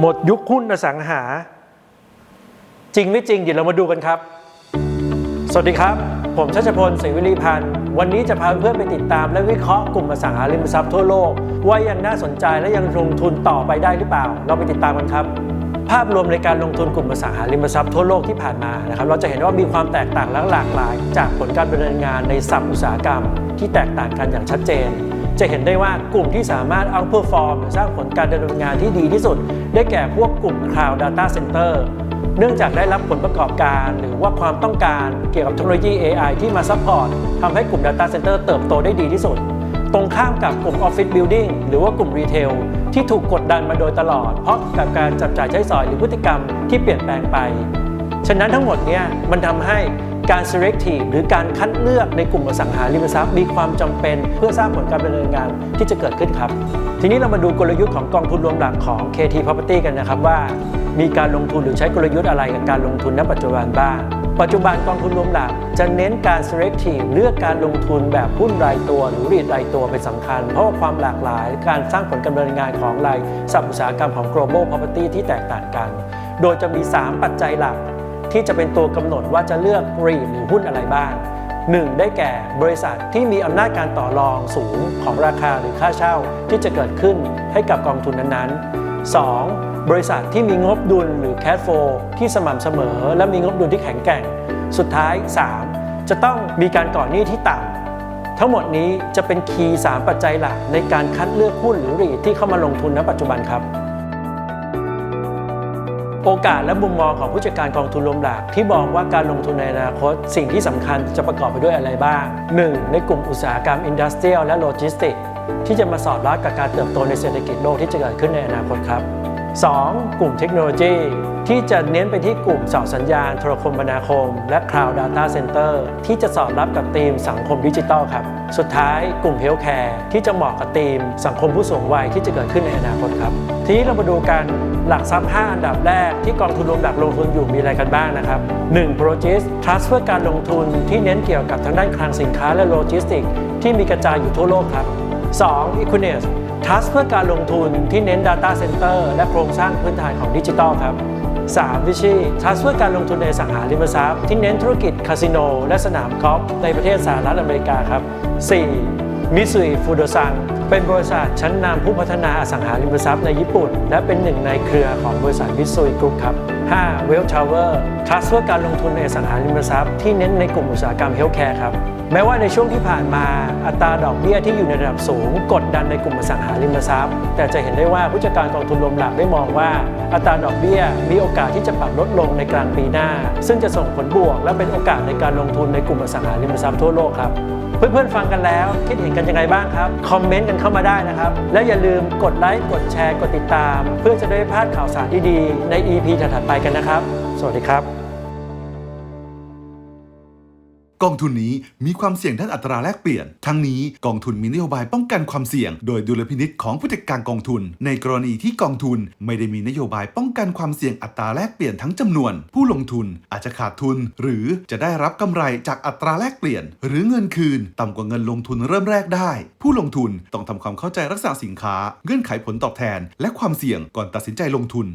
หมดยุคหุ้นอสังหา จริงไม่จริงเดี๋ยวเรามาดูกันครับ สวัสดีครับ ผมชัชพลศรีวิริพันธ์ วันนี้จะพาเพื่อนไปติดตามและวิเคราะห์กลุ่มอสังหาริมทรัพย์ทั่วโลก ว่ายังน่าสนใจและยังลงทุนต่อไปได้หรือเปล่า เราไปติดตามกันครับ ภาพรวมในการลงทุนกลุ่มอสังหาริมทรัพย์ทั่วโลกที่ผ่านมานะครับเราจะเห็นว่ามีความแตกต่างและหลากหลาย จากผลการดำเนินงานในสับอุตสาหกรรม ที่แตกต่างกันอย่างชัดเจน จะเห็นได้ว่ากลุ่มที่สามารถเอาเพอร์ฟอร์มสร้างผลการดำเนินงานที่ดีที่สุด ได้แก่พวกกลุ่ม Cloud Data Center เนื่องจากได้รับผลประกอบการหรือว่าความต้องการเกี่ยวกับเทคโนโลยี AI ที่มาซัพพอร์ตทำให้กลุ่ม Data Center เติบโตได้ดีที่สุด ตรงข้ามกับกลุ่ม Office Building หรือว่ากลุ่ม Retail ที่ถูกกดดันมาโดยตลอด เพราะกับการจับจ่ายใช้สอยหรือพฤติกรรมที่เปลี่ยนแปลงไป ฉะนั้นทั้งหมดเนี่ยมันทำให้ การ selective หรือการคัดเลือกในกลุ่มอสังหาริมทรัพย์มีความจำเป็นเพื่อสร้างผลการดำเนินงานที่จะเกิดขึ้นครับ ทีนี้เรามาดูกลยุทธ์ของกองทุนรวมหลักของ KT Property กันนะครับว่า มีการลงทุนหรือใช้กลยุทธ์อะไรกับการลงทุนณปัจจุบันบ้างปัจจุบันกองทุนรวมหลักจะเน้นการ selective เลือกการลงทุนแบบหุ้นรายตัว หรือรีดรายตัวเป็นสำคัญ เพราะว่าความหลากหลาย การสร้างผลการดำเนินงานของรายสับอุตสาหกรรมของ global property ที่แตกต่างกัน โดยจะมี 3 ปัจจัยหลัก ที่จะเป็นตัวกำหนดว่าจะเลือกรีดหรือหุ้นอะไรบ้าง 1. ได้แก่บริษัทที่มีอำนาจการต่อรองสูงของราคาหรือค่าเช่าที่จะเกิดขึ้นให้กับกองทุนนั้นๆ 2. บริษัทที่มีงบดุลหรือ cash flow ที่สม่ำเสมอ และมีงบดุลที่แข็งแกร่ง สุดท้าย 3. จะต้องมีการก่อหนี้ที่ต่ำทั้งหมดนี้จะเป็นคีย์3ปัจจัยหลักในการคัดเลือกหุ้นหรือรีดที่เข้ามาลงทุนณปัจจุบันครับ โอกาสและมุมมองของผู้จัดการกองทุนรวมหลัก ที่มองว่าการลงทุนในอนาคต สิ่งที่สำคัญจะประกอบไปด้วยอะไรบ้าง 1. ในกลุ่มอุตสาหกรรมอินดัสเทรียลและโลจิสติกที่จะมาสอดรับกับการเติบโตในเศรษฐกิจโลกที่จะเกิดขึ้นในอนาคตครับ 2. กลุ่มเทคโนโลยี ที่จะเน้นไปที่กลุ่มเสาสัญญาณโทรคมนาคม และ Cloud Data Center ที่จะสอดรับกับธีมสังคมดิจิทัลครับ สุดท้ายกลุ่มเฮลท์แคร์ที่จะเหมาะกับธีมสังคมผู้สูงวัยที่จะเกิดขึ้นในอนาคตครับ ทีนี้เรามาดูกันหลักทรัพย์ 5 อันดับแรกที่กองทุนรวมหลักลงทุนอยู่มีอะไรกันบ้างนะครับ 1. p r o g i s Trust เพื่อการลงทุนที่เน้นเกี่ยวกับทางด้านคลังสินค้าและโลจิสติกที่มีกระจายอยู่ทั่วโลกครับ 2. Equinix Trust เพื่อการลงทุนที่เน้น Data Center และโครงสร้างพื้นฐานของดิจิทัลครับ 3. วิชี Trust เพื่อการลงทุนในสังหาริมทรัพย์ที่เน้นธุรกิจคาสิโน และสนามกอล์ฟในประเทศสหรัฐอเมริกาครับ 4. มิซุยฟูโดซังเป็นบริษัทชั้นนำผู้พัฒนาอสังหาริมทรัพย์ในญี่ปุ่น และเป็นหนึ่งในเครือของบริษัทมิซุยกรุ๊ปครับ 5. w e l l Tower Trust เพื่อการลงทุนในอสังหาริมทรัพย์ที่เน้นในกลุ่มอุตสาหกรรมเฮลท์แคร์ครับแม้ว่าในช่วงที่ผ่านมาอัตราดอกเบี้ยที่อยู่ในระดับสูง กดดันในกลุ่มอสังหาริมทรัพย์ แต่จะเห็นได้ว่าผู้จัดการกองทุนรวมหลักได้มองว่า อัตราดอกเบี้ยมีโอกาสที่จะปรับลดลงในกลางปีหน้า ซึ่งจะส่งผลบวกและเป็นโอกาสในการลงทุนในกลุ่มอสังหาริมทรัพย์ทั่วโลกครับ เพื่อนๆฟังกันแล้ว คิดเห็นกันยังไงบ้างครับ คอมเมนต์กันเข้ามาได้นะครับ แล้วอย่าลืมกดไลค์กดแชร์กดติดตาม เพื่อจะได้ไม่พลาดข่าวสารดีๆใน EP ถัดๆไปกันนะครับ สวัสดีครับ กองทุนนี้มีความเสี่ยงด้านอัตราแลกเปลี่ยน ทั้งนี้กองทุนมีนโยบายป้องกันความเสี่ยง โดยดุลพินิษของผู้จัดการกองทุน ในกรณีที่กองทุนไม่ได้มีนโยบายป้องกันความเสี่ยงอัตราแลกเปลี่ยนทั้งจำนวน ผู้ลงทุนอาจจะขาดทุน หรือจะได้รับกำไรจากอัตราแลกเปลี่ยน หรือเงินคืนต่ำกว่าเงินลงทุนเริ่มแรกได้ ผู้ลงทุนต้องทำความเข้าใจรักษาสินค้า เงื่อนไขผลตอบแทน และความเสี่ยงก่อนตัดสินใจลงทุน